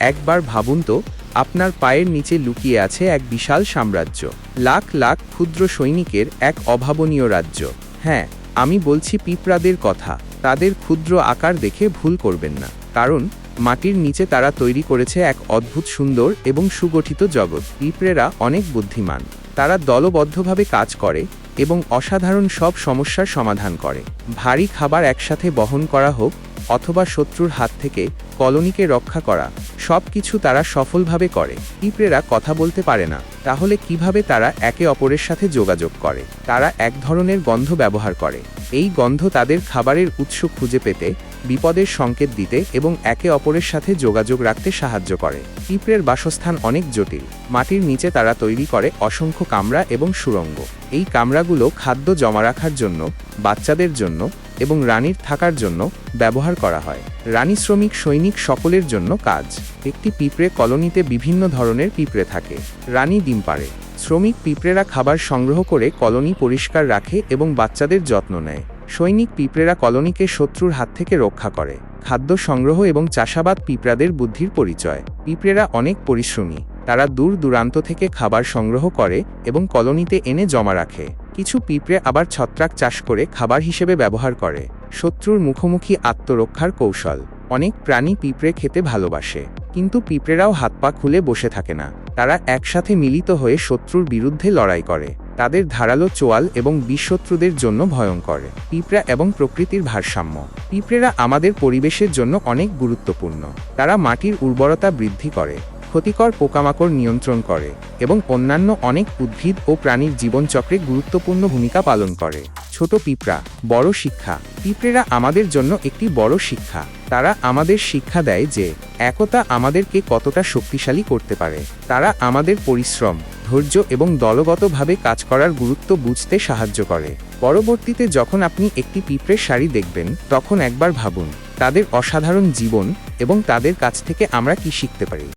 একবার ভাবুন তো, আপনার পায়ের নিচে লুকিয়ে আছে এক বিশাল সাম্রাজ্য। লাখ লাখ ক্ষুদ্র সৈনিকের এক অভাবনীয় রাজ্য। হ্যাঁ আমি বলছি পিঁপড়াদের কথা। তাদের ক্ষুদ্র আকার দেখে ভুল করবেন না। কারণ, মাটির নিচে তারা তৈরি করেছে এক অদ্ভুত সুন্দর এবং সুগঠিত জগৎ। পিঁপড়েরা অনেক বুদ্ধিমান। তারা দলবদ্ধভাবে কাজ করে এবং অসাধারণ সব সমস্যার সমাধান করে। ভারী খাবার একসাথে বহন করা হোক অথবা শত্রুর হাত থেকে কলোনিকে রক্ষা করা। সব কিছু তারা সফলভাবে করে। পিঁপড়েরা কথা বলতে পারে না। তাহলে কীভাবে তারা একে অপরের সাথে যোগাযোগ করে? তারা এক ধরনের গন্ধ ব্যবহার করে। এই গন্ধ তাদের খাবারের উৎস খুঁজে পেতে, বিপদের সংকেত দিতে এবং একে অপরের সাথে যোগাযোগ রাখতে সাহায্য করে। পিঁপড়ের বাসস্থান অনেক জটিল। মাটির নিচে তারা তৈরি করে অসংখ্য কামরা এবং সুড়ঙ্গ এই কামরাগুলো খাদ্য জমা রাখার জন্য, বাচ্চাদের জন্য এবং রানীর থাকার জন্য ব্যবহার করা হয়। রানী শ্রমিক সৈনিক সকলের জন্য কাজ। একটি পিঁপড়ে কলোনিতে বিভিন্ন ধরনের পিঁপড়ে থাকে। রানী ডিম পাড়ে। শ্রমিক পিঁপড়েরা খাবার সংগ্রহ করে কলোনি পরিষ্কার রাখে এবং বাচ্চাদের যত্ন নেয়। সৈনিক পিঁপড়েরা কলোনিকে শত্রুর হাত থেকে রক্ষা করে। খাদ্য সংগ্রহ এবং চাষাবাদ পিঁপড়াদের বুদ্ধির পরিচয়। পিঁপড়েরা অনেক পরিশ্রমী। তারা দূর দূরান্ত থেকে খাবার সংগ্রহ করে এবং কলোনিতে এনে জমা রাখে। কিছু পিঁপড়ে আবার ছত্রাক চাষ করে খাবার হিসেবে ব্যবহার করে। শত্রুর মুখোমুখি আত্মরক্ষার কৌশল। অনেক প্রাণী পিঁপড়ে খেতে ভালোবাসে। কিন্তু পিঁপড়েরাও হাত পা খুলে বসে থাকে না। তারা একসাথে মিলিত হয়ে শত্রুর বিরুদ্ধে লড়াই করে। তাদের ধারালো চোয়াল এবং বিশত্রুদের জন্য ভয়ঙ্কর। পিঁপড়া এবং প্রকৃতির ভারসাম্য। পিঁপড়েরা আমাদের পরিবেশের জন্য অনেক গুরুত্বপূর্ণ। তারা মাটির উর্বরতা বৃদ্ধি করে। ক্ষতিকর পোকামাকড় নিয়ন্ত্রণ করে এবং অন্যান্য অনেক উদ্ভিদ ও প্রাণীর জীবনচক্রে গুরুত্বপূর্ণ ভূমিকা পালন করে। ছোট পিঁপড়া, বড় শিক্ষা। পিঁপড়েরা আমাদের জন্য একটি বড় শিক্ষা। তারা আমাদের শিক্ষা দেয় যে, একতা আমাদেরকে কতটা শক্তিশালী করতে পারে। তারা আমাদের পরিশ্রম, ধৈর্য এবং দলগতভাবে কাজ করার গুরুত্ব বুঝতে সাহায্য করে। পরবর্তীতে যখন আপনি একটি পিঁপড়ের শাড়ি দেখবেন, তখন একবার ভাবুন, তাদের অসাধারণ জীবন এবং তাদের কাছ থেকে আমরা কি শিখতে পারি।